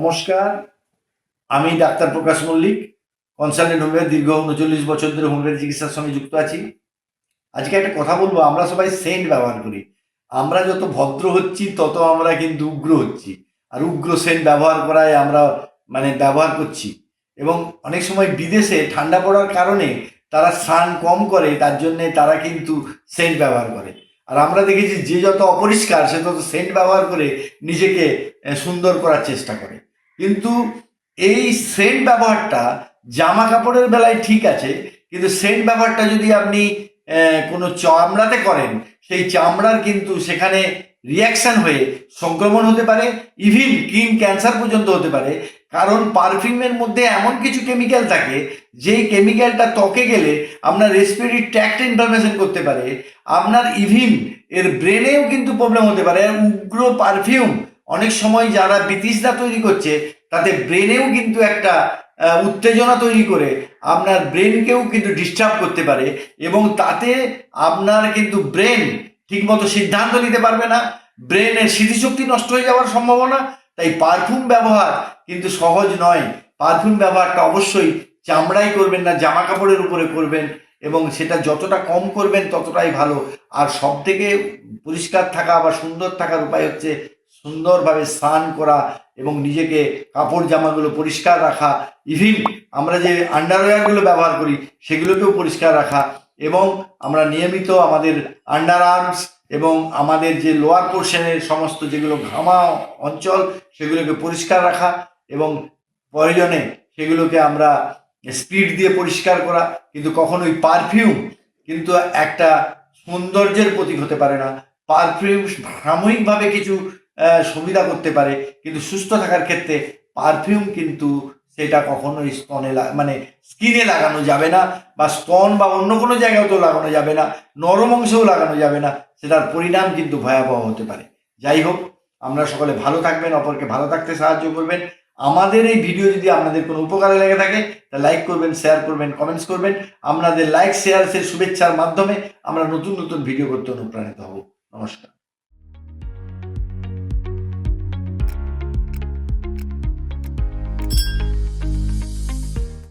নমস্কার, আমি doctor Prakash Mallick consultant homeopathy দীর্ঘ উনচল্লিশ বছর ধরে হোমিওপ্যাথি চিকিৎসার সঙ্গে যুক্ত আছি। আজকে একটা কথা বলব, আমরা সবাই সেন্ট ব্যবহার করি। আমরা যত ভদ্র হচ্ছি, তত আমরা কিন্তু উগ্র হচ্ছি। আর উগ্র সেন্ট ব্যবহার করায় আমরা মানে ব্যবহার করছি। এবং অনেক সময় বিদেশে ঠান্ডা পড়ার কারণে তারা স্নান কম করে, তার জন্যে তারা কিন্তু সেন্ট ব্যবহার করে। আর আমরা দেখেছি যে যত অপরিষ্কার, সে তত সেন্ট ব্যবহার করে নিজেকে সুন্দর করার চেষ্টা করে। কিন্তু এই সেন্ট ব্যবহারটা জামা কাপড়ের বেলায় ঠিক আছে, কিন্তু সেন্ট ব্যবহারটা যদি আপনি কোনো চামড়াতে করেন, সেই চামড়ার কিন্তু সেখানে রিয়াকশান হয়ে সংক্রমণ হতে পারে ইভিন কিন ক্যান্সার পর্যন্ত হতে পারে। কারণ পারফিউমের মধ্যে এমন কিছু কেমিক্যাল থাকে, যেই কেমিক্যালটা ত্বকে গেলে আপনার রেসপিরেটরি ট্র্যাক্ট ইনফরমেশন করতে পারে, আপনার ইভিন এর ব্রেনেও কিন্তু প্রবলেম হতে পারে উগ্র পারফিউম অনেক সময় যারা বিতৃষ্ণা তৈরি করছে তাতে ব্রেনেও কিন্তু একটা উত্তেজনা তৈরি করে, আপনার ব্রেনকেও কিন্তু ডিস্টার্ব করতে পারে এবং তাতে আপনার কিন্তু ব্রেন ঠিকমতো সিদ্ধান্ত নিতে পারবে না ব্রেনের স্মৃতিশক্তি নষ্ট হয়ে যাওয়ার সম্ভাবনা, তাই পারফিউম ব্যবহার কিন্তু সহজ নয়। পারফিউম ব্যবহারটা অবশ্যই চামড়াই করবেন না জামা কাপড়ের উপরে করবেন এবং সেটা যতটা কম করবেন ততটাই ভালো। আর সব থেকে পরিষ্কার থাকা বা সুন্দর থাকার উপায় হচ্ছে সুন্দরভাবে স্নান করা এবং নিজেকে কাপড় জামাগুলো পরিষ্কার রাখা ইভিন আমরা যে আন্ডারওয়্যারগুলো ব্যবহার করি, সেগুলোকেও পরিষ্কার রাখা এবং আমরা নিয়মিত আমাদের আন্ডার আর্মস এবং আমাদের যে লোয়ার পোর্শনের সমস্ত যেগুলো ঘামা অঞ্চল, সেগুলোকে পরিষ্কার রাখা এবং প্রয়োজনে সেগুলোকে আমরা স্পিড দিয়ে পরিষ্কার করা, কিন্তু কখনোই পারফিউম কিন্তু একটা সৌন্দর্যের প্রতীক হতে পারে না। পারফিউম সাময়িকভাবে কিছু সুবিধা করতে পারে। কিন্তু সুস্থ থাকার ক্ষেত্রে পারফিউম কিন্তু সেটা কখনোই স্তনে মানে স্কিনে লাগানো যাবে না বা স্তন বা অন্য কোনো জায়গাতেও লাগানো যাবে না, নরম অংশেও লাগানো যাবে না, সেটার পরিণাম কিন্তু ভয়াবহ হতে পারে। যাই হোক, আমরা সকলে ভালো থাকবেন, অপরকে ভালো থাকতে সাহায্য করবেন। আমাদের এই ভিডিও যদি আপনাদের কোনো উপকারে লেগে থাকে, তা লাইক করবেন শেয়ার করবেন কমেন্টস করবেন। আপনাদের লাইক শেয়ারসের শুভেচ্ছার মাধ্যমে আমরা নতুন নতুন ভিডিও করতে অনুপ্রাণিত হব। নমস্কার।